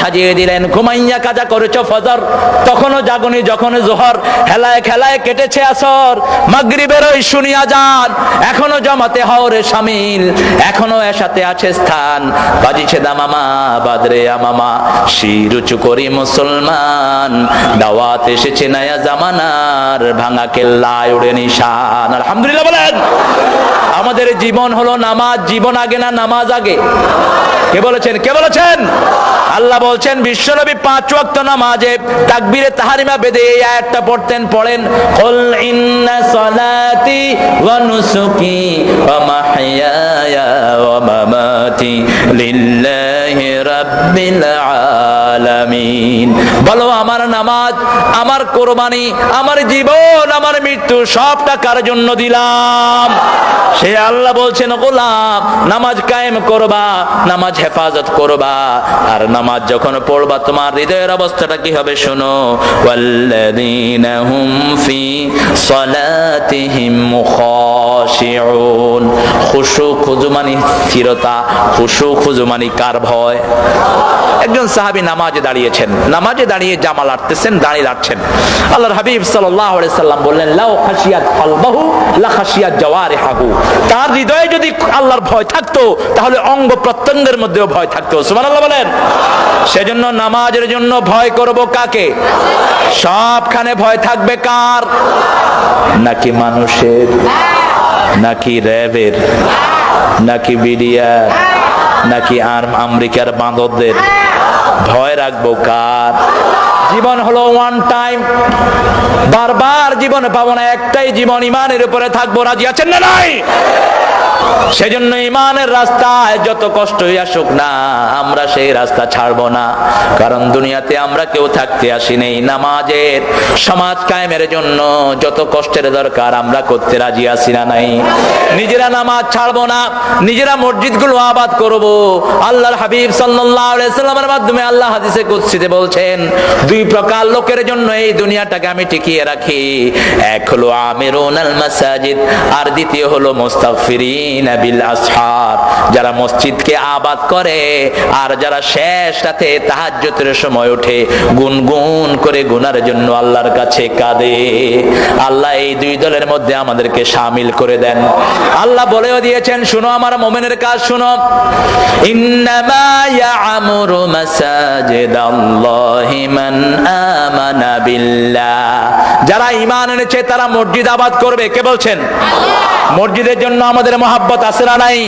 সাজিয়ে দিলেন, ঘুমাইয়া কাজা করেছ ফজর। তখনও জাগনি যখন জোহর, হেলায় খেলায় কেটেছে আসর। মাগরিবের ওই শুনিয়া যান, এখনও জমাতে হাওরে সামিল এখনও এসাতে আছে স্থান। বাজিছে দামামা বাদরে আমামা শির উঁচু করি মুসলমান। দাওয়াত এসেছে নয়া জামানার, ভাঙা কেল্লায় উড়ে নিশান। আলহামদুলিল্লাহ বলেন, আমাদের জীবন হলো নামাজ, জীবন আগে না নামাজ আগে? কে বলেছেন কে বলেছেন? আল্লাহ বলছেন, বিশ্বনবী পাঁচ ওয়াক্ত নামাজে তাকবীরে তাহারিমা বেদে এই আয়াতটা পড়তেন, পড়েন, কুল ইন্না সালাতি ওয়া নুসুকি ওয়া মাহইয়ায়া ওয়া মামাতি লিল্লাহি রাব্বিল আলামিন। বলো, আমার নামাজ, আমার কোরবানি, আমার জীবন, আমার মৃত্যু, সবটা কার জন্য দিলাম? সে আল্লাহ বলছেন, গোলাম, নামাজ কায়েম করবা, নামাজ হেফাজত করবা। আর নামাজ যখন পড়বা, তোমার হৃদয়ের অবস্থাটা কি হবে শোনো? ওয়াল্লাযীনা হুম ফি স্থিরতা কার ভয়? একজন সাহাবী নামাজে দাঁড়িয়েছেন, নামাজে দাঁড়িয়ে দাঁড়িয়ে আল্লাহর হাবিব সাল্লাম বললেন, লাউ খাশিয়াত লা তার হৃদয়ে যদি আল্লাহর ভয় থাকতো, তাহলে অঙ্গ প্রত্যঙ্গের মধ্যেও ভয় থাকতো। সুবহানাল্লাহ বলেন। সেজন্য নামাজের জন্য ভয় করব কাকে? সবখানে ভয় থাকবে কার? নাকি মানুষের? নাকি র্যাবের? নাকি বিডিআর? নাকি আর আমেরিকার বাঁদরদের? ভয় রাখব কার? জীবন হলো ওয়ান টাইম বারবার জীবনে পাবো না, একটাই জীবন ইমানের উপরে থাকব। রাজি আছেন না নাই? সেজন্য ইমানের রাস্তায় যত কষ্টই আসুক না, আমরা সেই রাস্তা ছাড়বো না। কারণ দুনিয়াতে আমরা কেউ থাকতে আসি নেই নামাজের সমাজ কায়েমের জন্য যত কষ্টের দরকার আমরা করতে রাজি আছি না নাই। নিজেরা নামাজ ছাড়বো না, নিজেরা মসজিদগুলো আবাদ করব। আল্লাহর হাবিব সাল্লাল্লাহু সাল্লামের মাধ্যমে আল্লাহ হাদিসে কুদসিতে বলছেন, দুই প্রকার লোকের জন্য এই দুনিয়াটাকে আমি টিকিয়ে রাখি। এক হলো মাসাজিদ আর দ্বিতীয় হলো মুস্তাগফিরিন। বিল আসহার যারা মসজিদকে আবাদ করে আর যারা শেষ রাতে তাহাজ্জুদের সময় ওঠে গুনগুন করে গুনার জন্য আল্লাহর কাছে কাঁদে। আল্লাহ এই দুই দলের মধ্যে আমাদেরকে শামিল করে দেন। আল্লাহ বলেও দিয়েছেন শুনো আমার মোমেনের কাজ শুনো। ইন্নামা ইয়ামুরু মাসাজিদাল্লাহি মান আমানা বিল্লাহ। যারা ঈমান এনেছে তারা মসজিদ আবাদ করবে। কে বলছেন? মসজিদের জন্য আমাদের মহাব্বত আছে না নাই?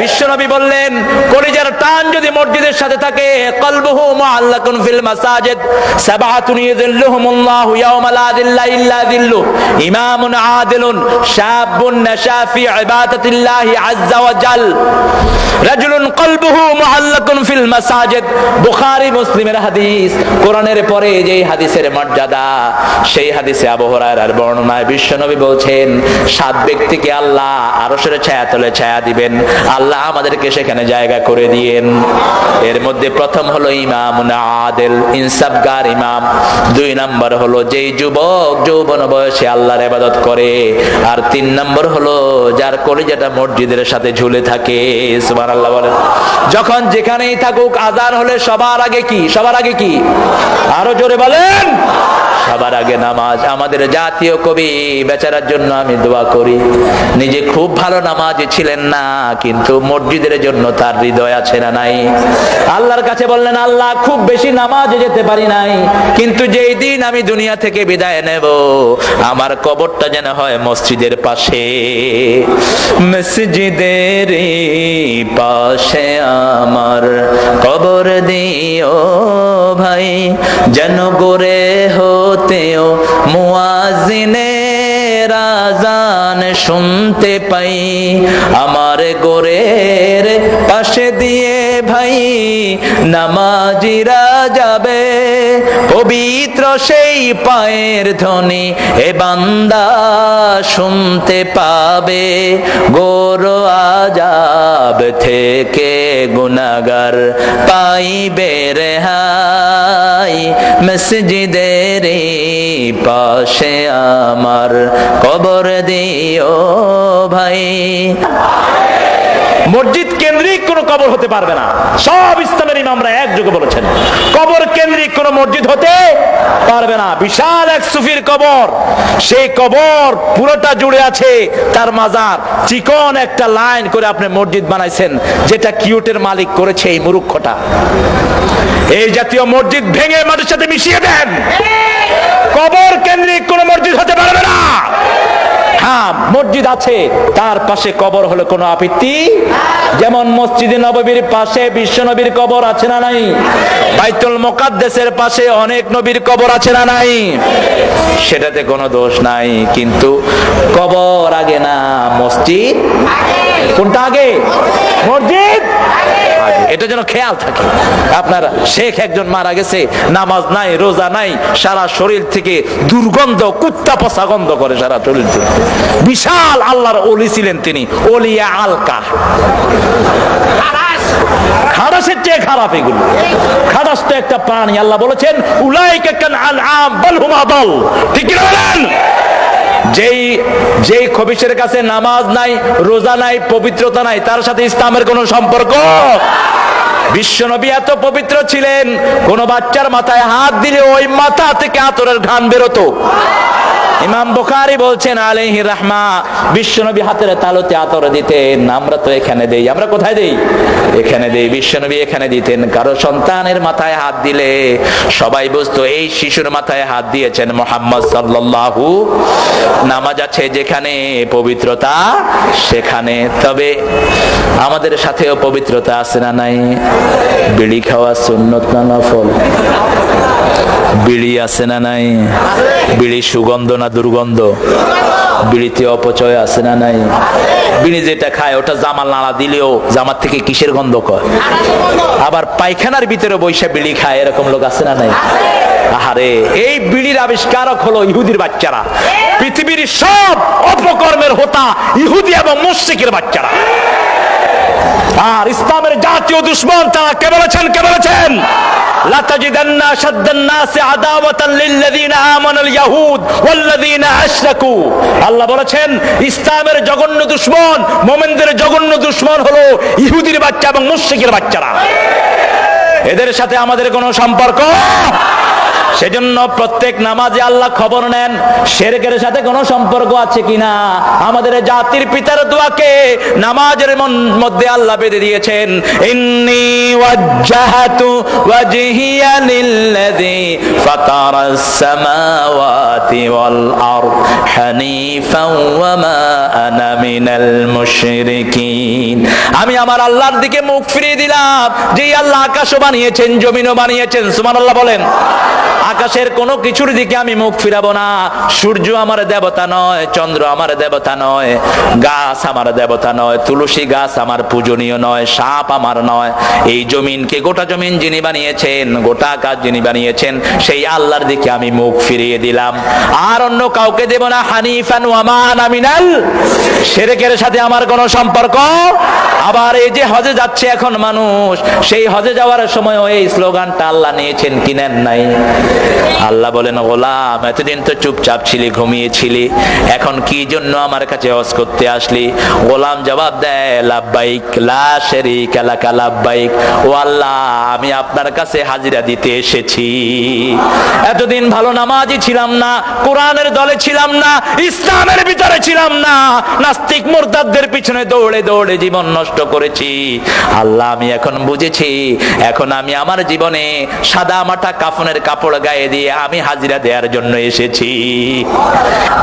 বিশ্বনবী বললেন, কলিজার টান যদি মসজিদের সাথে থাকে, কলবুহু মুআল্লাকুন ফিল মাসাজিদ সাবআতুন ইযিল্লুহুমুল্লাহু ইয়াওমা লা যিল্লা ইল্লা যিল্লু ইমামুন আদিলুন, শাবুন নাশা ফি ইবাদাতিল্লাহি আযজা ওয়া জাল, রাজুলুন কলবুহু মুআল্লাকুন ফিল মাসাজিদ। বুখারী মুসলিমের হাদিস, কোরআনের পরে যে হাদিসের মর্যাদা, সেই হাদিসে আবু হুরায়রার বর্ণনায় বিশ্বনবী বলছেন, সাত ব্যক্তিকে আল্লাহ আরশের ছায়া তলে ছায়া দিবেন। আল্লাহ আমাদেরকে সেখানে জায়গা করে দিয়েন। এর মধ্যে প্রথম হলো ইমাম আদেল, ইনসাফগার ইমাম। দুই নম্বর হলো যেই যুবক যৌবন বয়সে আল্লাহর ইবাদত করে। আর তিন নম্বর হলো যার কলিজাটা মসজিদের সাথে ঝুলে থাকে। সুবহানাল্লাহ বলেন। যখন যেখানেই থাকুক আজান হলে সবার আগে কি? সবার আগে কি? আরও জোরে বলেন। সবার আগে নামাজ। আমাদের জাতীয় কবি বেচারার জন্য আমি দোয়া করি। নিজে খুব ভালো নামাজে ছিলেন না, কিন্তু মসজিদের জন্য তার হৃদয় আছে না নাই। আল্লাহর কাছে বললেন, আল্লাহ, খুব বেশি নামাজে যেতে পারি নাই, কিন্তু যেই দিন আমি দুনিয়া থেকে বিদায় নেব, আমার কবরটা যেন হয় মসজিদের পাশে। মসজিদের পাশে আমার কবর দিও ভাই, যেন গোরে হতেও মুয়াজিনে রাজান শুনতে পাই। আমার গোরের পাশে দিয়ে ভাই নামাজিরা যাবে পবিত্র সেই পায়ের ধ্বনি এ বান্দা শুনতে পাবে। গোর আজাব থেকে গুনাগার পাইবে রেহাই। মসজিদের পাশে আমার কবর দিও ভাই। মসজিদ কেন্দ্রিক কোন কবর হতে পারবে না। সব ইসলামের ইমামরা একযোগে বলেছেন, কবর কেন্দ্রিক কোন মসজিদ হতে পারবে না। বিশাল এক সুফির কবর, সেই কবর পুরোটা জুড়ে আছে তার মাজার। চিকন একটা লাইন করে আপনি মসজিদ বানাইছেন, যেটা কিউটের মালিক করেছে এই মুরুক্ষটা। এই জাতীয় মসজিদ ভেঙে মাটির সাথে মিশিয়ে দেন। কবর কেন্দ্রিক কোন মসজিদ হতে পারবে না। হ্যাঁ মসজিদ আছে। তার পাশে কবর হলো কোনো আপত্তি? যেমন মসজিদে নববীর পাশে বিশ্ব নবীর কবর আছে না নাই? বাইতুল মোকাদ্দেসের পাশে অনেক নবীর কবর আছে না নাই? সেটাতে কোনো দোষ নাই, কিন্তু কবর আগে না, মসজিদ? কোনটা আগে? মসজিদ। এটা যেন খেয়াল থাকে। আপনার শেখ একজন মারা গেছে, নামাজ নাই, রোজা নাই, সারা শরীর থেকে দুর্গন্ধ, কুত্তা পচা গন্ধ করে সারা শরীর থেকে। বিশাল আল্লাহর অলি ছিলেন তিনি অলিয়া আলকা খাদাসের চেয়ে খারাপ এগুলো। খাদাস তো একটা প্রাণী, আল্লাহ বলেছেন, উলাইকা কান আনআম, বাল হুম আদাল ঠিক বলেন? যেই যেই খবিসের কাছে নামাজ নাই, রোজা নাই, পবিত্রতা নাই, তার সাথে ইসলামের কোনো সম্পর্ক? বিশ্বনবী এত পবিত্র ছিলেন, কোন বাচ্চার মাথায় হাত দিলে ওই মাথা থেকে আতরের ঘান বেরোতো। ইমাম বুখারী বলছেন, আলাইহি রাহমা, বিশ্বনবী হাতের তালুতে আতর দিতেন। আমরা তো এখানে দেই। আমরা কোথায় দেই? এখানে দেই। বিশ্বনবী এখানে দিতেন। কারও সন্তানের মাথায় হাত দিলে সবাই বুঝতো, এই শিশুর মাথায় হাত দিয়েছেন মোহাম্মদ সাল্লাল্লাহু। নামাজ আছে যেখানে, পবিত্রতা সেখানে। তবে আমাদের সাথেও পবিত্রতা আছে না নাই? বিড়ি খাওয়া সুন্নত না নফল? বিড়ি আছে না নাই? বিড়ি সুগন্ধ না দুর্গন্ধ। বিড়িতে অপচয় আছে না নাই? বিড়ি যেটা খায়, ওটা জামাল নাড়া দিলেও জামার থেকে কিসের গন্ধ কয়? আবার পায়খানার ভিতরে বৈশা বিড়ি খায়, এরকম লোক আছে না নাই? আহারে, এই বিড়ির আবিষ্কারক হলো ইহুদির বাচ্চারা। পৃথিবীর সব অপকর্মের হোতা ইহুদি এবং মুশরিকের বাচ্চারা। আর ইসলামের জাতীয় দুশ্মন তারা কে বলেছেন কে বলেছেন? ইয়াহুদ আল্লাহ বলেছেন, ইসলামের জঘন্য দুশমন, মুমিনদের জঘন্য দুশমন হলো ইহুদির বাচ্চা এবং মুশরিকের বাচ্চারা। এদের সাথে আমাদের কোনো সম্পর্ক না সেজন্য প্রত্যেক নামাজে আল্লাহ খবর নেন, শেরকের সাথে কোনো সম্পর্ক আছে কিনা? আমাদের জাতির পিতার দোয়াকে নামাজের মধ্যে আল্লাহ বেঁধে দিয়েছেন। ইন্নি ওয়াজ্জাহাতু ওয়াজহিয়া লিল্লাযী ফাতারাস সামাওয়াতি ওয়াল আরদ হানিফাও ওয়া মা আনা মিনাল মুশরিকিন। আমি আমার আল্লাহর দিকে মুখ ফিরিয়ে দিলাম। যেই আল্লাহ আকাশও বানিয়েছেন, জমিনও বানিয়েছেন, সুবহানাল্লাহ বলেন। আকাশের কোনো কিছুর দিকে আমি মুখ ফিরাবো না। সূর্য আমার দেবতা নয়, চন্দ্র আমার দেবতা নয়, গাছ আমার দেবতা নয়, তুলসী গাছ আমার পূজনীয় নয়, সাপ আমার নয়। এই জমিনকে গোটা জমিন যিনি বানিয়েছেন, গোটা আকাশ যিনি বানিয়েছেন, সেই আল্লাহর দিকে আমি মুখ ফিরিয়ে দিলাম। আর অন্য কাউকে দেব না, হানিফান ওয়ামান আমিনাল সেরেকের সাথে আমার কোনো সম্পর্ক আবার এই যে হজে যাচ্ছে এখন মানুষ, সেই হজে যাওয়ার সময় এই স্লোগানটা আল্লাহ নিয়েছেন, কিনেন নাই। আল্লাহ বলেন, গোলাম, এতদিন তো চুপচাপ ছিলি, ঘুমিয়েছিলি, এখন কি জন্য আমার কাছে হজ করতে আসলি? গোলাম জবাব দেয় লাভবাইক লা শেরিক এলাকা লাভবাইক ও আল্লাহ, আমি আপনার কাছে হাজিরা দিতে এসেছি। এতদিন ভালো নামাজি ছিলাম না, কোরআনের দলে ছিলাম না, ইসলামের ভিতরে ছিলাম না, নাস্তিক মোরতাদদের পিছনে দৌড়ে দৌড়ে জীবন নষ্ট করেছি। আল্লাহ, আমি এখন বুঝেছি। এখন আমি আমার জীবনে সাদা মাটা কাফনের কাপড় গায়ে দিয়ে আমি হাজিরা দেওয়ার জন্য এসেছি।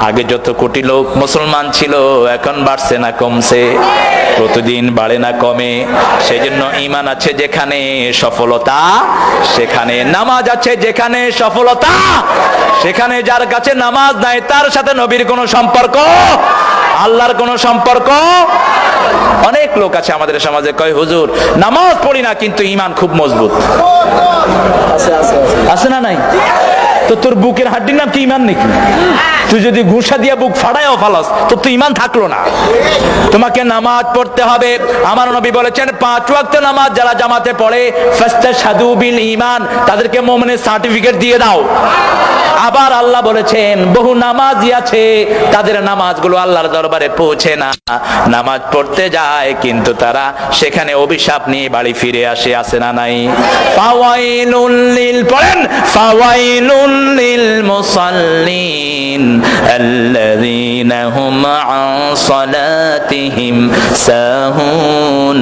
আগে যত কোটি লোক মুসলমান ছিল, এখন বাড়ছে না, কমছে। প্রতিদিন বাড়ে না, কমে। সেই জন্য ইমান আছে যেখানে, সফলতা সেখানে। নামাজ আছে যেখানে, সফলতা সেখানে। যার কাছে নামাজ নাই, তার সাথে নবীর কোনো সম্পর্ক, আল্লাহর কোনো সম্পর্ক। অনেক লোক আছে আমাদের সমাজে কয় হুজুর নামাজ পড়ি না কিন্তু ইমান খুব মজবুত। আছে না নাই? তো তোর বুকের হাড্ডির নাম কি, ইমান নাকি? তুই যদি ঘুষা দিয়া বুক ফাড়ায়ও ফালাস, তো ইমান থাকল না। তোমাকে নামাজ পড়তে হবে। আমার নবী বলেছেন, পাঁচ ওয়াক্ত নামাজ যারা জামাতে পড়ে ফাস্তা সাদু বিল ইমান তাদেরকে মোমনের সার্টিফিকেট দিয়ে দাও। আবার আল্লাহ বলেছেন, বহু নামাজি আছে, তাদের নামাজগুলো আল্লাহর দরবারে পৌঁছে না। নামাজ পড়তে যায়, কিন্তু তারা সেখানে অভিশাপ নিয়ে বাড়ি ফিরে আসে আসে না নাই। ফাওয়াইলুল লিল, পড়েন? ফাওয়াইলুল লিল মুসাল্লিন আল্লাযীনা হুম আন সালাতিহিম সাহুন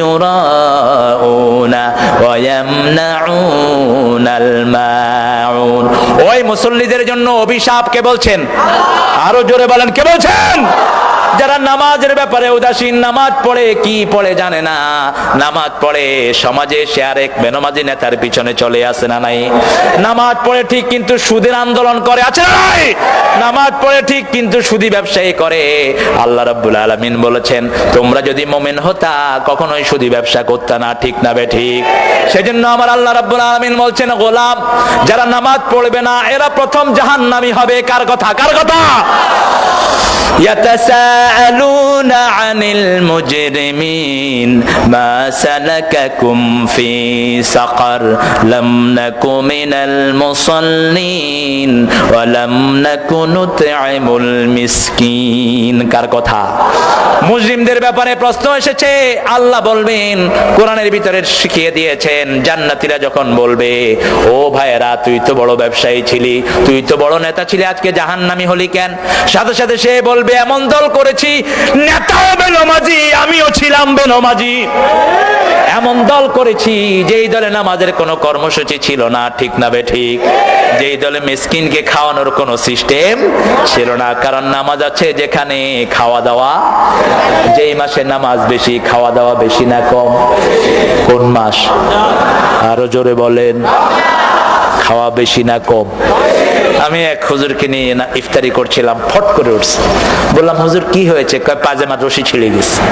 ইউরাউনা ওয়া ইয়ামনাউনাল মাউন ওই মুসল্লিদের জন্য অভিশাপ কে বলছেন? আরও জোরে বলেন, কে বলছেন? যারা নামাজের ব্যাপারে উদাসীন, নামাজ পড়ে কি পড়ে জানে না। নামাজ পড়ে, সমাজে সে আরেক বেনমাজি নেতার পিছনে চলে আসে না নাই? নামাজ পড়ে ঠিক কিন্তু সুদের আন্দোলন করে, আছে নাই? নামাজ পড়ে ঠিক কিন্তু সুদি ব্যবসায়ী করে। আল্লাহ রাব্বুল আলামিন বলেছেন, তোমরা যদি মোমেন হতা কখনোই সুদি ব্যবসা করতে না ঠিক না বে ঠিক সেজন্য আমার আল্লাহ রাব্বুল আলামিন বলছেন গোলাম যারা নামাজ পড়বে না এরা প্রথম জাহান্নামী হবে কার কথা কার কথা يتساءلون عن المجرمين ما سلككم في سقر لم نك من المصلين ولم نك نطعم المسكين কার কথা মুসলিমদের ব্যাপারে প্রশ্ন এসেছে আল্লাহ বলবেন, কোরআনের ভিতরে শিখিয়ে দিয়েছেন, জান্নাতিরা যখন বলবে, ও ভাইয়েরা, তুই তো বড় ব্যবসায়ী ছিলি, তুই তো বড় নেতা ছিলি, আজকে জাহান্নামী হলি কেন? সাথে সাথে সে বলবে, এমন দল করেছি, নেতাও বেনমাজি, আমিও ছিলাম বেনমাজি। এমন দল করেছি, যেই দলে নামাজের কোনো কর্মসূচি ছিল না, ঠিক না ঠিক। যেই দলে মিসকিনকে খাওয়ানোর কোনো সিস্টেম ছিল না, কারণ নামাজ আছে যেখানে খাওয়া দাওয়া। যেই মাসে নামাজ বেশি, খাওয়া দাওয়া বেশি না কম? কোন মাস? আরও জোরে বলেন। খাওয়া বেশি না কম? আমি এক হুজুরকে নিয়ে না ইফতারি করছিলাম, ফট করে উঠছে। বললাম, হুজুর, কি হয়েছে? কয়, পাজামার রশি ছিঁড়ে গেছে।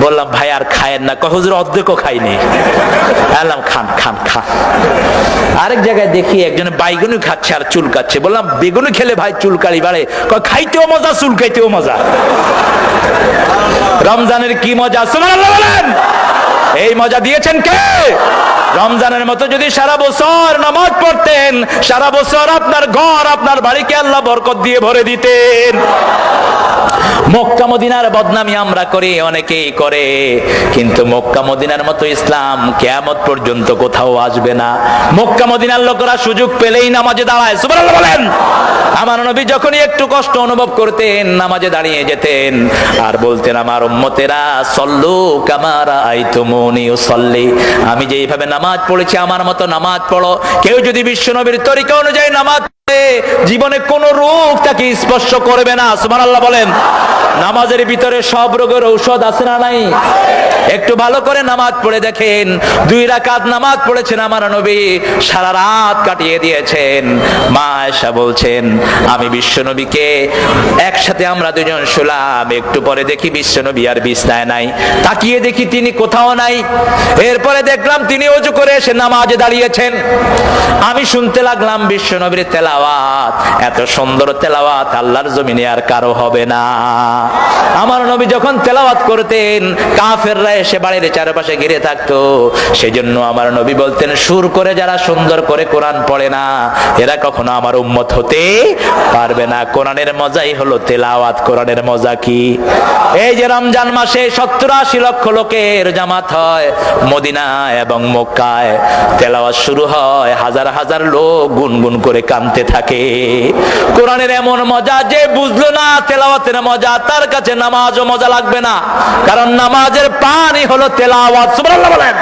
বললাম, ভাই, আর খায়েন না। কয়, হুজুর, অর্ধেকও খাইনি। বললাম, খান খান খান। আরেক জায়গায় দেখি একজন বাইগুনি খাচ্ছে আর চুলকাচ্ছে বললাম, বেগুনি খেলে ভাই চুলকালি বাড়ে। কয়, খাইতেও মজা, চুল খাইতেও মজা। রমজানের কি মজা? সুবহানাল্লাহ বলেন। এই মজা দিয়েছেন কে? রমজানের মতো যদি সারা বছর নামাজ পড়তেন, সারা বছর আপনার ঘর, আপনার বাড়িকে আল্লাহ বরকত দিয়ে ভরে দিতেন। মক্কা বদনামি আমরা করি, অনেকেই করে। কিন্তু মতো ইসলাম কেয়ামত পর্যন্ত কোথাও আসবে না। সুযোগ পেলেই নামাজে দাঁড়ায়। বলেন। আমার নবী যখনই একটু কষ্ট অনুভব করতেন, নামাজে দাঁড়িয়ে যেতেন। আর বলতেন, আমার উম্মতেরা, সল্লু কামারা সল্লি আমি যেইভাবে নামাজ পড়েছি, আমার মতো নামাজ পড়ো। কেউ যদি বিশ্বনবীর তরিকা অনুযায়ী নামাজ জীবনে কোন রোগ তাকে স্পর্শ করবে না। সুবহানাল্লাহ বলেন। নামাজের ভিতরে সব রোগের ঔষধ আছে না নাই? একটু ভালো করে নামাজ পড়ে দেখেন। দুই রাকাত নামাজ পড়েছেন আমার নবী, সারা রাত কাটিয়ে দিয়েছেন। মা আয়েশা বলছেন, আমি বিশ্বনবীকে একসাথে আমরা দুজন শুলাম। একটু পরে দেখি বিশ্বনবী আর বিছনায় নাই। তাকিয়ে দেখি তিনি কোথাও নাই। এরপরে দেখলাম তিনি অজু করে এসে নামাজে দাঁড়িয়েছেন। আমি শুনতে লাগলাম বিশ্ব নবীর বিশ্বনবীর তেলাওয়াত। এত সুন্দর তেলাওয়াত আল্লাহর জমিনে আর কারও হবে না। আমার নবী যখন তেলাওয়াত করতেন, কাফেররা এসে বাড়ির চারপাশে ঘিরে থাকতো। সেজন্য আমার নবী বলতেন, সুর করে যারা সুন্দর করে কোরআন পড়ে না, এরা কখনো আমার উম্মত হতে পারবে না। কোরআনের মজাই হলো তেলাওয়াত। কোরআনের মজা কি? এই যে রমজান মাসে সত্তর আশি লক্ষ লোকের জামাত হয় মদিনায় এবং মক্কায়। তেলাওয়াত শুরু হয়, হাজার হাজার লোক গুনগুন করে কানতে থাকে। কোরআনের এমন মজা যে বুঝলো না, তেলাওয়াতের মজা, তার কাছে নামাজও মজা লাগবে না। কারণ নামাজের পানি হলো তেলাওয়াত। সুবহানাল্লাহ বলেন।